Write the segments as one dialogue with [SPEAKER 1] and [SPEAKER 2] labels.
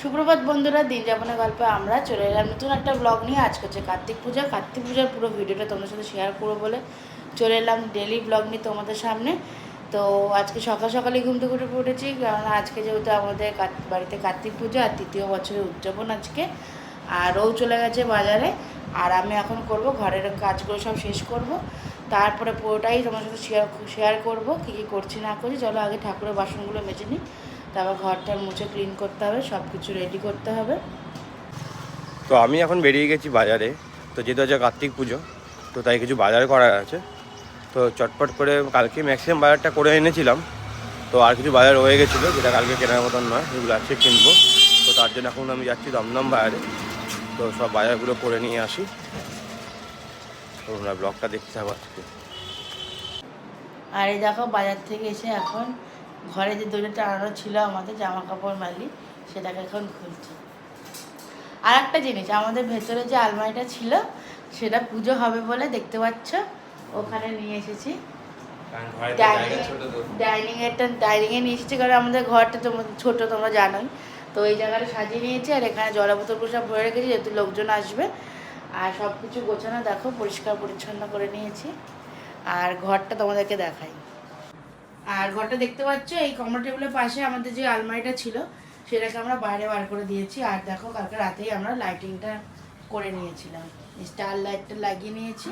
[SPEAKER 1] সুপ্রভাত বন্ধুরা, দিন যাপনের গল্পে আমরা চলে এলাম নতুন একটা ব্লগ নিয়ে। আজকে হচ্ছে কার্তিক পূজা। কার্তিক পূজার পুরো ভিডিওটা তোমাদের সাথে শেয়ার করব বলে চলে এলাম ডেলি ব্লগ নিয়ে তোমাদের সামনে। তো আজকে সকাল সকালে ঘুম থেকে উঠে পড়েছি, কারণ আজকে যেহেতু আমাদের বাড়িতে কার্তিক পূজা আর তৃতীয় বছরের উদযাপন আজকে, আর ও চলে গেছে বাজারে। আর আমি এখন করব, ঘরের কাজগুলো সব শেষ করব। তারপরে পুরোটাই তোমার সাথে শেয়ার শেয়ার করব, কী কী করছি না করছি। চলো আগে ঠাকুরের বাসনগুলো মেজে নিই। তারপর ঘরটা মুছে ক্লিন করতে হবে সব কিছু রেডি করতে হবে।
[SPEAKER 2] তো আমি এখন বেরিয়ে গেছি বাজারে তো যেহেতু আছে কার্তিক পুজো তো তাই কিছু বাজার করার আছে। তো চটপট করে কালকে ম্যাক্সিমাম বাজারটা করে এনেছিলাম তো আর কিছু বাজার রয়ে গেছিল যেটা কালকে কেনার মতন নয় সেগুলো আজকে কিনবো। তো তার জন্য এখন আমি যাচ্ছি দমদম বাজারে তো সব বাজারগুলো করে নিয়ে আসি। তো তোমরা ব্লগটা দেখতে থাকো আজকে।
[SPEAKER 1] আর এই দেখো বাজার থেকে এসে এখন ঘরে যে দড়িটা টানানো ছিল আমাদের জামা কাপড় মালি সেটাকে এখন খুলছি। আর একটা জিনিস আমাদের ভেতরে যে আলমারিটা ছিল সেটা পুজো হবে বলে দেখতে পাচ্ছ ওখানে নিয়ে এসেছি। ডাইনিং এরটা ডাইনিংয়ে নিয়ে এসেছি কারণ আমাদের ঘরটা তোমার ছোটো তোমরা জানোই। তো এই জায়গাটা সাজিয়ে নিয়েছি আর এখানে জলা বোতলগুলো সব ভরে রেখেছি যেহেতু লোকজন আসবে। আর সব কিছু গোছানো দেখো পরিষ্কার পরিচ্ছন্ন করে নিয়েছি। আর ঘরটা তোমাদেরকে দেখাই। আর ঘরটা দেখতে পাচ্ছ, এই কমোড টেবিলের পাশে আমাদের যে আলমারিটা ছিল, সেটাকে আমরা বাইরে বার করে দিয়েছি। আর দেখো, কালকে রাতেই আমরা লাইটিংটা করে নিয়েছিলাম। স্টার লাইটটা লাগিয়ে নিয়েছি।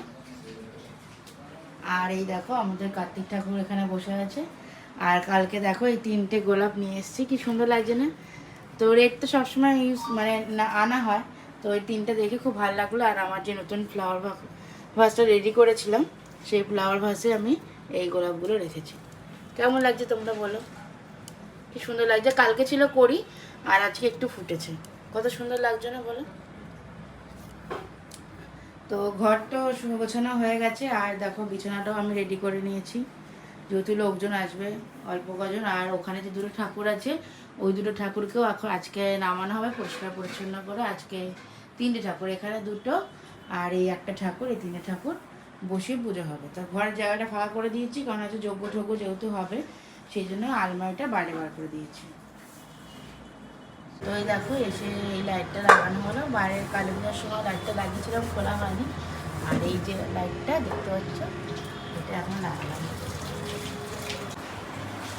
[SPEAKER 1] আর এই দেখো, আমাদের কার্তিক ঠাকুর এখানে বসে আছে। আর কালকে দেখো, এই তিনটে গোলাপ নিয়ে এসেছি। কি সুন্দর লাগছে না? তো রেড তো সবসময় ইউজ মানে না, আনা হয়। তো ওই তিনটে দেখে খুব ভালো লাগল। আর আমার যে নতুন ফ্লাওয়ার ভাসটা রেডি করেছিলাম, সেই ফ্লাওয়ার ভাসে আমি এই গোলাপগুলো রেখেছি। কেমন লাগছে তোমরা বলো? কি সুন্দর লাগছে? কালকে ছিল করি আর আজকে একটু ফুটেছে। কত সুন্দর লাগছে না বলো? তো ঘরটাও সু- গোছানো হয়ে গেছে, আর দেখো বিছানাটাও আমি রেডি করে নিয়েছি। যেহেতু লোকজন আসবে, অল্প কজন, আর ওখানে যে দুটো ঠাকুর আছে, ওই দুটো ঠাকুরকেও এখন আজকে নামানো হবে, পরিষ্কার পরিচ্ছন্ন করে। আজকে তিনটে ঠাকুর, এখানে দুটো, আর এই একটা ঠাকুর, এই তিনটে ঠাকুর। বসে পুজো হবে। তো ঘরের জায়গাটা ফাঁকা করে দিয়েছি কারণ হচ্ছে যজ্ঞ ঠজ্ঞ যেহেতু হবে সেই জন্য আলমারিটা বাইরে বার করে দিয়েছি। তো এই দেখো এসে এই লাইটটা লাগানো হলো। বাইরের কালী পূজার সময় লাইটটা লাগিয়েছিলাম খোলা হয়নি। আর এই যে লাইটটা দেখতে পাচ্ছ এটা এখন লাগালাম।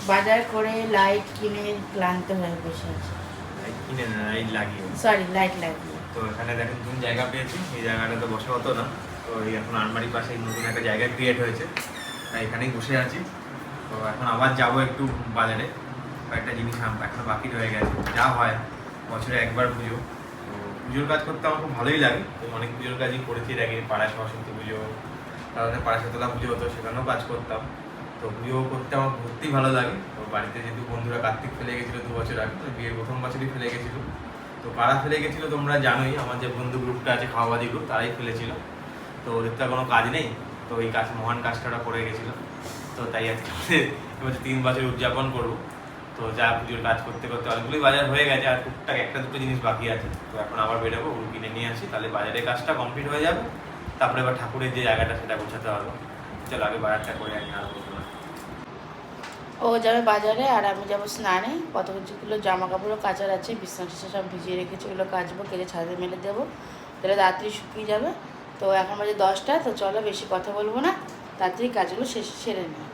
[SPEAKER 1] বাজার করে লাইট কিনে ক্লান্ত হয়ে বসে আছে।
[SPEAKER 3] কিনে লাইট লাগিয়ে।
[SPEAKER 1] সরি লাইট লাগিয়ে।
[SPEAKER 3] তো এখানে দেখেন জায়গা পেয়েছি এই জায়গাটাতে বসে হতো না। তো এই এখন আলমারির পাশে নতুন একটা জায়গা ক্রিয়েট হয়েছে। তাই এখানেই বসে আছি। তো এখন আবার যাব একটু বাজারে। কয়েকটা জিনিস এখনও বাকি রয়ে গেছে। যা হয়, বছরে একবার পুজো। তো পুজোর কাজ করতে আমার খুব ভালোই লাগে। তো অনেক পুজোর কাজই করেছি এর আগে। পাড়ায় সরস্বতী পুজো তারপরে পাড়া শীতলা পুজো হতো, সেখানেও কাজ করতাম। তো পুজো করতে আমার সত্যিই ভালো লাগে। তো বাড়িতে যেহেতু বন্ধুরা কার্তিক ফেলে গেছিল দু বছর আগে, তো বিয়ের প্রথম বছরই ফেলে গেছিল। তো পাড়া ফেলে গেছিল তোমরা জানোই, আমার যে বন্ধু গ্রুপটা আছে, খাওয়াবাদি গ্রুপ তারাই ফেলেছিল। তো ওদের তো কোনো কাজ নেই। তো এই কাজ, মহান কাজটা করে গেছিল। তো তাই আজকে এবছর তিন বছর উদযাপন করব। তো যা পুজোর কাজ করতে করতে অনেকগুলোই বাজার হয়ে গেছে, আর টুকটাক একটা দুটো জিনিস বাকি আছে। তো এখন আবার বেরোবো ওগুলো কিনে নিয়ে আসি, তাহলে বাজারের কাজটা কমপ্লিট হয়ে যাবে। তারপরে এবার ঠাকুরের যে জায়গাটা, সেটা গোছাতে হবে। চলো আগে বাজারটা করে আনি, আর বলব
[SPEAKER 1] ও যাবে বাজারে, আর আমি যাব স্নানে। কত কিছুগুলো জামা কাপড়ও কাচার আছে বিছনা সব ভিজিয়ে রেখেছি, ওগুলো কাচবো, কেটে ছাদে মেলে দেবো। তাহলে তাড়াতাড়ি শুকিয়ে যাবে। তো এখন বাজে দশটা তো চলো বেশি কথা বলব না। তাড়াতাড়ি কাজগুলো শেষ সেরে নিই।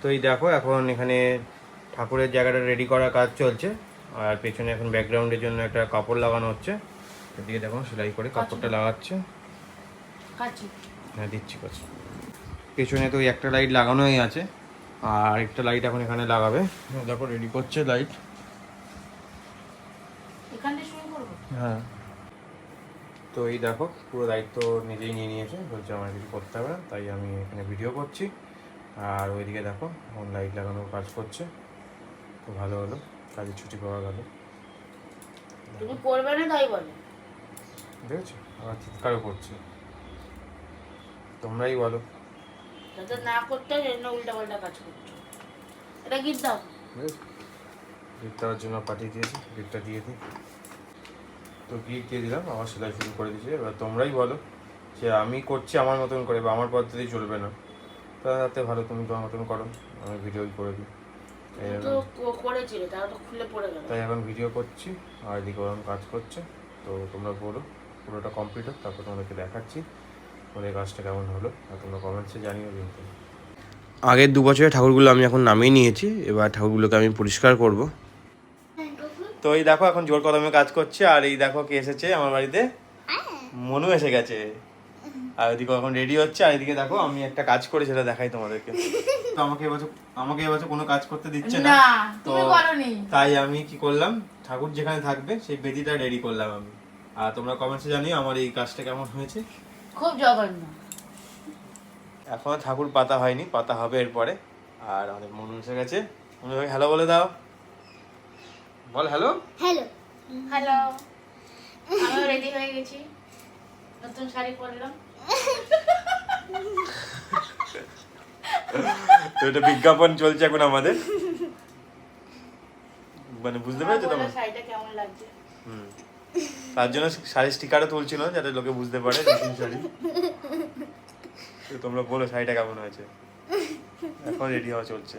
[SPEAKER 2] তো এই দেখো এখন এখানে ঠাকুরের জায়গাটা রেডি করার কাজ চলছে। আর পেছনে এখন ব্যাকগ্রাউন্ডের জন্য একটা কাপড় লাগানো হচ্ছে। এদিকে দেখো সেলাই করে কাপড়টা লাগাচ্ছে। হ্যাঁ দিচ্ছি কাজ পেছনে তো ওই একটা লাইট লাগানোই আছে আর একটা লাইট এখন এখানে লাগাবে। দেখো রেডি করছে লাইট হ্যাঁ। তো এই দেখো পুরো দায়িত্ব নিজেই নিয়ে নিয়েছে বলছে আমার কিছু করতে হবে না তাই আমি এখানে ভিডিও করছি। আর ওইদিকে দেখো এখন লাইট লাগানোর কাজ করছে। তো ভালো হলো কাজের ছুটি পাওয়া গেল।
[SPEAKER 1] তুমি করবে না তাই বলো?
[SPEAKER 2] দেখেছ? আবার চিৎকারও করছে। তোমরাই বলো।
[SPEAKER 1] যাতে না করতে হয় জন্য উল্টা পাল্টা কাজ করছ। এটা গিট দাও।
[SPEAKER 2] গিফট দেওয়ার জন্য পাঠিয়ে দিয়েছি গিফটটা দিয়ে দিই। তো গিট দিয়ে দিলাম আমার সেলাই শুরু করে দিয়েছে। এবার তোমরাই বলো যে আমি করছি আমার মতন করে বা আমার পদ্ধতি চলবে না। তাতে ভালো তুমি তোমার মতন করো আমি ভিডিওই করে দিই। তাই এখন ভিডিও করছি আর এদিকে ওরকম কাজ করছে। তো তোমরা বলো পুরোটা কমপ্লিট হোক তারপর তোমাদেরকে দেখাচ্ছি। ওদের কাজটা কেমন হলো? আর তোমরা কমেন্টসে জানিও কিন্তু। আগের দু বছরের ঠাকুরগুলো আমি এখন নামিয়ে নিয়েছি। এবার ঠাকুরগুলোকে আমি পরিষ্কার করব। তো এই দেখো এখন জোর কদমে কাজ করছে। আর এই দেখো কে এসেছে আমার বাড়িতে। মনু এসে গেছে। আর ওইদিকে এখন রেডি হচ্ছে। আর এদিকে দেখো আমি একটা কাজ করি সেটা দেখাই তোমাদেরকে। তো আমাকে এবছর আমাকে এবছর কোনো কাজ করতে দিচ্ছে না।
[SPEAKER 1] না
[SPEAKER 2] তো তাই আমি কি করলাম ঠাকুর যেখানে থাকবে সেই বেদিটা রেডি করলাম আমি। আর তোমরা কমেন্টসে জানিও আমার এই কাজটা কেমন হয়েছে।
[SPEAKER 1] খুব জঘন্য।
[SPEAKER 2] এখনও ঠাকুর পাতা হয়নি পাতা হবে এরপরে। আর আমাদের মন এসে গেছে। মনে হয় হ্যালো বলে দাও। বল হ্যালো
[SPEAKER 4] হ্যালো
[SPEAKER 1] হ্যালো আমিও রেডি হয়ে গেছি। নতুন শাড়ি পরলাম।
[SPEAKER 2] তো এটা বিজ্ঞাপন চলছে এখন আমাদের। মানে বুঝতে পেরেছ তোমরা?
[SPEAKER 1] শাড়িটা কেমন লাগছে?
[SPEAKER 2] হুম। তার জন্য শাড়ির স্টিকারও তুলছিল যাতে লোকে বুঝতে পারে নতুন শাড়ি তো তোমরা বলো শাড়িটা কেমন হয়েছে এখন রেডি হওয়া চলছে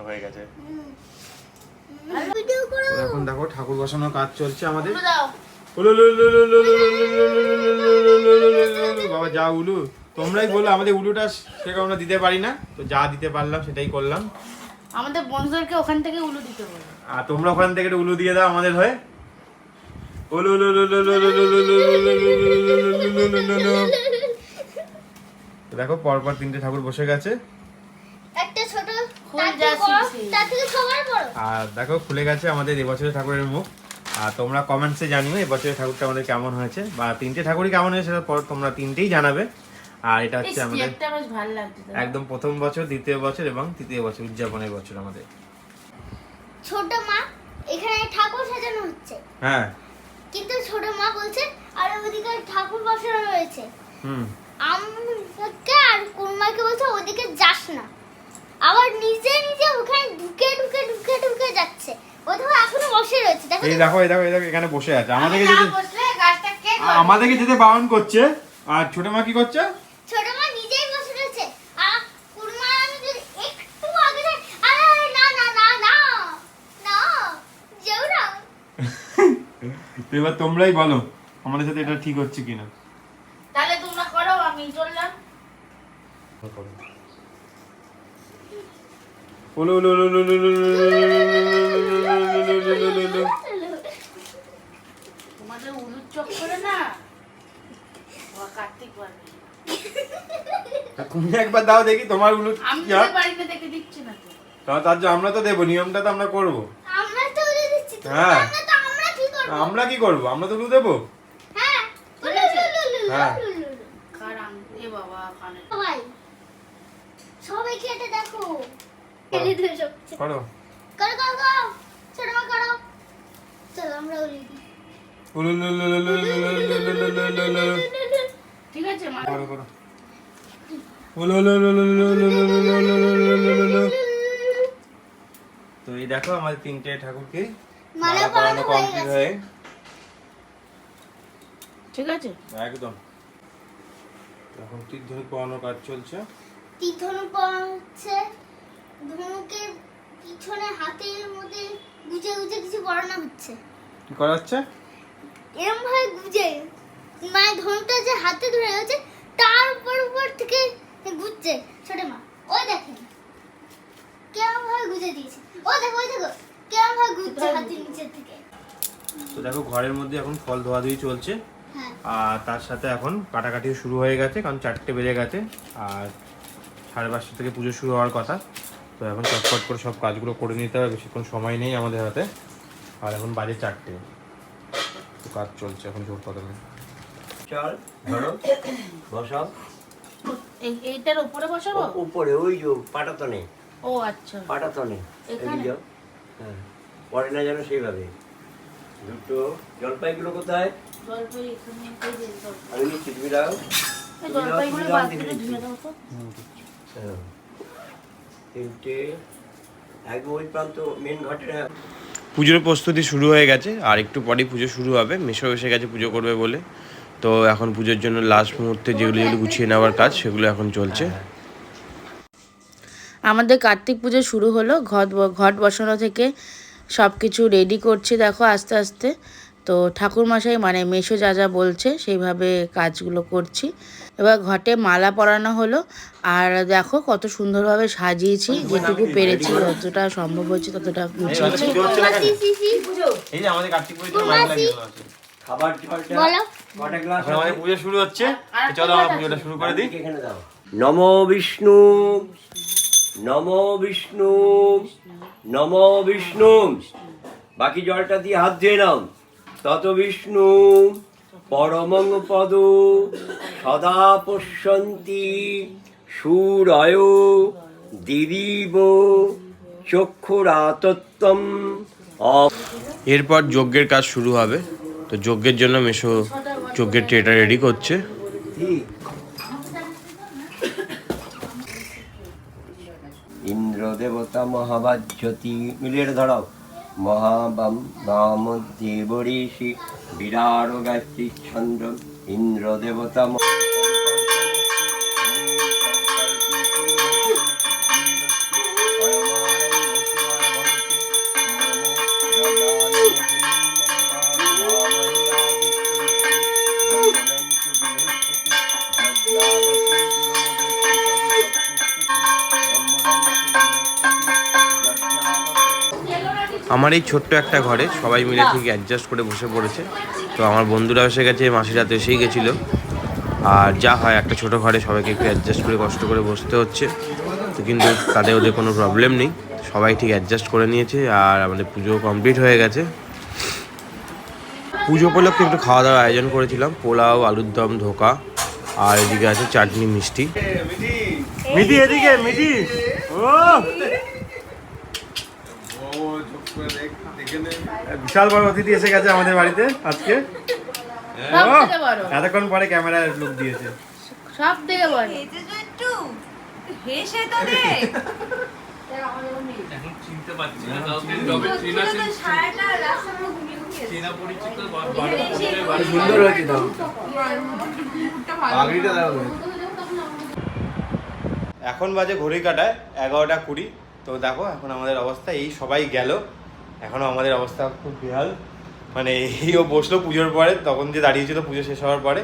[SPEAKER 1] হয়ে গেছে
[SPEAKER 2] হয়ে এখন দেখো ঠাকুর বসানোর কাজ চলছে আমাদের বাবা যা উলু তোমরাই বলো আমাদের উলুটা সেটা আমরা দিতে পারি না তো যা দিতে পারলাম সেটাই করলাম
[SPEAKER 1] আমাদের বন্ধুদেরকে ওখান থেকে উলু দিতে বলো
[SPEAKER 2] আর তোমরা ওখান থেকে একটু উলু দিয়ে দাও আমাদের হয়ে উলু উলু উলু উলু উলু উলু উলু উলু উলু দেখো পরপর তিনটে ঠাকুর বসে গেছে
[SPEAKER 4] একটা ছোট
[SPEAKER 2] আর দেখো খুলে গেছে আমাদের এবছরের ঠাকুরের মুখ আর তোমরা কমেন্টসে জানিও এবছরের ঠাকুরটা আমাদের কেমন হয়েছে বা তিনটে ঠাকুরই কেমন হয়েছে সেটা পর তোমরা তিনটেই জানাবে আর এটা হচ্ছে আমাদের একদম প্রথম বছর দ্বিতীয় বছর এবং তৃতীয় বছর উদযাপনের বছর আমাদের।
[SPEAKER 4] ছোট মা এখানে ঠাকুর সাজানো হচ্ছে।
[SPEAKER 2] হ্যাঁ।
[SPEAKER 4] কিন্তু ছোট মা বলছে আর ওদিকে ঠাকুর বসানো রয়েছে।
[SPEAKER 2] হুম।
[SPEAKER 4] আমাকে আর কুরমাকে বলছে ওদিকে যাস না। আবার নিজে নিজে ওখানে ঢুকে ঢুকে ঢুকে ঢুকে যাচ্ছে। ও দেখো এখনও বসে রয়েছে। দেখো
[SPEAKER 2] এই দেখো এই দেখো এই দেখো এখানে বসে আছে। আমাদেরকে
[SPEAKER 1] করবে?
[SPEAKER 2] আমাদেরকে যেতে বারণ করছে আর ছোট মা কি করছে? তো এবার তোমরাই বলো আমাদের সাথে এটা ঠিক হচ্ছে কিনা
[SPEAKER 1] তাহলে তোমরা করো আমি চললাম ওলো ওলো ওলো ওলো ওলো ওলো
[SPEAKER 2] তুমি একবার দাও দেখি তোমার উলুর তার জন্য আমরা তো দেবো নিয়মটা তো আমরা করব হ্যাঁ
[SPEAKER 4] আমরা কি করব?
[SPEAKER 2] আমরা তো লু দেবো?
[SPEAKER 4] হ্যাঁ,
[SPEAKER 2] হ্যাঁ। তো এই দেখো আমাদের তিনটে ঠাকুরকে।
[SPEAKER 4] মালা
[SPEAKER 2] মালা পরানো
[SPEAKER 4] পরানো
[SPEAKER 2] কমপ্লিট হয়ে
[SPEAKER 1] ঠিক আছে।
[SPEAKER 2] একদম। এখন তীর ধনুক পরানোর কাজ চলছে।
[SPEAKER 4] তীর ধনুক পরানো হচ্ছে ধনুকের পিছনে হাতের মধ্যে গুজে গুজে কিছু পরানো হচ্ছে।
[SPEAKER 2] কি করা হচ্ছে?
[SPEAKER 4] এরম ভাবে গুজে। মানে ধনুকটা যে হাতে ধরে আছে তার উপর উপর থেকে গুজছে ছোট মা ওই দেখেন। কেমন ভাবে গুজে দিয়েছে। ও দেখো ওই দেখো। কেমন ভাবে গুজছে হাতের নিচের থেকে
[SPEAKER 2] তো দেখো ঘরের মধ্যে এখন ফল ধোয়াধুয়ি চলছে।
[SPEAKER 4] হ্যাঁ।
[SPEAKER 2] আর তার সাথে এখন কাটাকাটিও শুরু হয়ে গেছে কারণ চারটে বেজে গেছে। আর সাড়ে পাঁচটা থেকে পুজো শুরু হওয়ার কথা। তো এখন চটপট করে সব কাজগুলো করে নিতে হবে বেশিক্ষণ সময় নেই আমাদের হাতে। আর এখন বাজে চারটে। তো কাজ চলছে এখন জোর কদমে।
[SPEAKER 5] চল ধরো বসাও।
[SPEAKER 1] এইটার উপরে বসাবো?
[SPEAKER 5] উপরে ওই যে পাটাতনে
[SPEAKER 1] ও আচ্ছা।
[SPEAKER 5] পাটাতনে
[SPEAKER 1] এখানে?
[SPEAKER 5] হ্যাঁ। পরে না যেন সেইভাবে। দুটো জলপাইগুলো কোথায়। আমি নিচ্ছি তুমি দাও
[SPEAKER 1] এই জলপাইগুলো বাদ দিয়ে ধুয়ে দাও তো।
[SPEAKER 5] হ্যাঁ। তিনটে। একদম ওই প্রান্ত মেন ঘাটে
[SPEAKER 6] পুজোর প্রস্তুতি শুরু হয়ে গেছে আর একটু পরেই পুজো শুরু হবে। মেশো এসে গেছে পুজো করবে বলে। তো এখন পুজোর জন্য লাস্ট মুহূর্তে যেগুলো যেগুলো গুছিয়ে নেওয়ার কাজ সেগুলো এখন চলছে।
[SPEAKER 1] আমাদের কার্তিক পুজো শুরু হলো ঘট ব- ঘট বসানো থেকে সব কিছু রেডি করছি দেখো আস্তে আস্তে। তো ঠাকুরমশাই মানে মেশো যা যা বলছে সেইভাবে কাজগুলো করছি। এবার ঘটে মালা পরানো হলো আর দেখো কত সুন্দরভাবে সাজিয়েছি যেটুকু পেরেছি যতটা সম্ভব হয়েছে ততটা গুছিয়েছি।
[SPEAKER 4] মাসি সিসি
[SPEAKER 2] এই যে আমাদের কার্তিক পুজোর জন্য মাইক লাগিয়ে দেওয়া আছে।
[SPEAKER 5] খাবার জলটা
[SPEAKER 4] বলো।
[SPEAKER 5] কটা গ্লাস
[SPEAKER 2] এখন আমাদের পুজো শুরু হচ্ছে। তো চলো আমরা পুজোটা শুরু করে দিই।
[SPEAKER 5] এখানে দাও। নম বিষ্ণু। নম বিষ্ণু। নম বিষ্ণু। বাকি জলটা দিয়ে হাত ধুয়ে নাও। তত বিষ্ণু পরমং পদ। সদা পশ্যন্তি সুরয়। দিদিব চক্ষুরাতত্তম।
[SPEAKER 6] এরপর যজ্ঞের কাজ শুরু হবে। তো যজ্ঞের জন্য মেশো যজ্ঞের ট্রেটা রেডি করছে
[SPEAKER 5] ঠিক ইন্দ্র দেবতা মহাবাজ্যতি মিলিয়ে ধরাও মহাবাম বাম দেবঋষি বিরাট গাছি ছন্দ ইন্দ্র দেবতা
[SPEAKER 6] আমার এই ছোট্ট একটা ঘরে সবাই মিলে ঠিক অ্যাডজাস্ট করে বসে পড়েছে। তো আমার বন্ধুরা এসে গেছে, মাসিরা তো এসেই গেছিল। আর যা হয়, একটা ছোট ঘরে সবাইকে একটু অ্যাডজাস্ট করে, কষ্ট করে বসতে হচ্ছে। তো কিন্তু তাদের ওদের কোনো প্রবলেম নেই। সবাই ঠিক অ্যাডজাস্ট করে নিয়েছে আর আমাদের পুজো কমপ্লিট হয়ে গেছে। পুজো উপলক্ষে একটু খাওয়া দাওয়ার আয়োজন করেছিলাম, পোলাও, আলুর দম, ধোকা, আর এদিকে আছে চাটনি, মিষ্টি।
[SPEAKER 2] মিটি এদিকে মিটি ও! বিশাল বড় অতিথি এসে গেছে আমাদের বাড়িতে আজকে।
[SPEAKER 1] সব থেকে বড়।
[SPEAKER 2] এতক্ষণ পরে ক্যামেরায় লুক দিয়েছে।
[SPEAKER 1] সব থেকে বড়।
[SPEAKER 7] হেসে তো দে। ছিল তো সারাটা রাস্তা পুরো ঘুমিয়ে ঘুমিয়ে
[SPEAKER 2] সুন্দর হয়েছে দাও। এখন বাজে ঘড়ি কাটায় এগারোটা কুড়ি। তো দেখো এখন আমাদের অবস্থা এই সবাই গেল। এখনও আমাদের অবস্থা খুব বেহাল। মানে এই ও বসল পুজোর পরে তখন যে দাঁড়িয়েছিল পুজো শেষ হওয়ার পরে।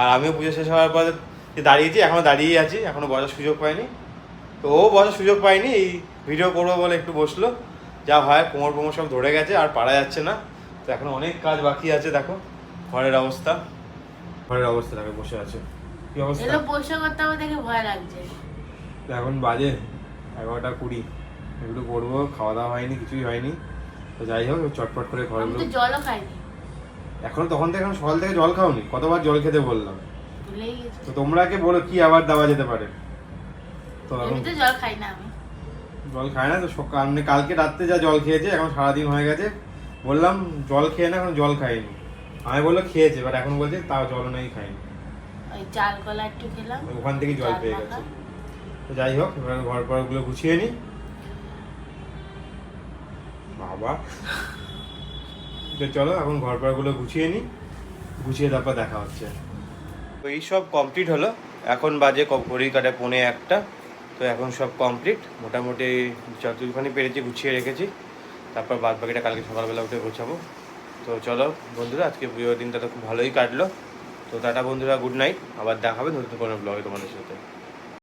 [SPEAKER 2] আর আমিও পুজো শেষ হওয়ার পরে যে দাঁড়িয়েছি এখনও দাঁড়িয়েই আছি এখনও বসার সুযোগ পাইনি। তো ও বসার সুযোগ পাইনি এই ভিডিও করব বলে একটু বসল। যা হয় কোমর কোমর সব ধরে গেছে আর পারা যাচ্ছে না। তো এখন অনেক কাজ বাকি আছে দেখো ঘরের অবস্থা। ঘরের অবস্থা দেখো বসে আছে। কি অবস্থা?
[SPEAKER 1] এগুলো বসে করতে হবে দেখে ভয় লাগছে।
[SPEAKER 2] তো এখন বাজে এগারোটা কুড়ি। এগুলো করব খাওয়া দাওয়া হয়নি কিছুই হয়নি। তো যাই হোক চটপট করে ঘরগুলো
[SPEAKER 1] তো জলও খাইনি।
[SPEAKER 2] এখন তখন থেকে এখন সকাল থেকে জল খাওনি কতবার জল খেতে বললাম। তো তোমরা কে বলো কি আবার দেওয়া যেতে পারে? তো এখন
[SPEAKER 1] জল খাই না আমি।
[SPEAKER 2] জল খায় না তো সকাল মানে কালকে রাত্রে যা জল খেয়েছে এখন সারাদিন হয়ে গেছে। বললাম জল খেয়ে না এখন জল খাইনি। আমি বলল খেয়েছে এবার এখন বলছে তাও জল নেই খাইনি।
[SPEAKER 1] ওই একটু খেলাম
[SPEAKER 2] ওখান থেকে জল পেয়ে গেছে। তো যাই হোক এবার ঘর পরগুলো গুছিয়ে নিই। বাবা। তো চলো, এখন ঘর পরগুলো গুছিয়ে নিই গুছিয়ে তারপর দেখা হচ্ছে। তো এই সব কমপ্লিট হলো। এখন বাজে ঘড়ির কাটে পৌনে একটা। তো এখন সব কমপ্লিট মোটামুটি যতখানি পেরেছি গুছিয়ে রেখেছি। তারপর বাদ বাকিটা কালকে সকালবেলা উঠে গোছাবো। তো চলো, বন্ধুরা, আজকে পুজোর দিনটা তো খুব ভালোই কাটলো। তো টাটা বন্ধুরা গুড নাইট আবার দেখা হবে নতুন কোনো ব্লগে তোমাদের সাথে।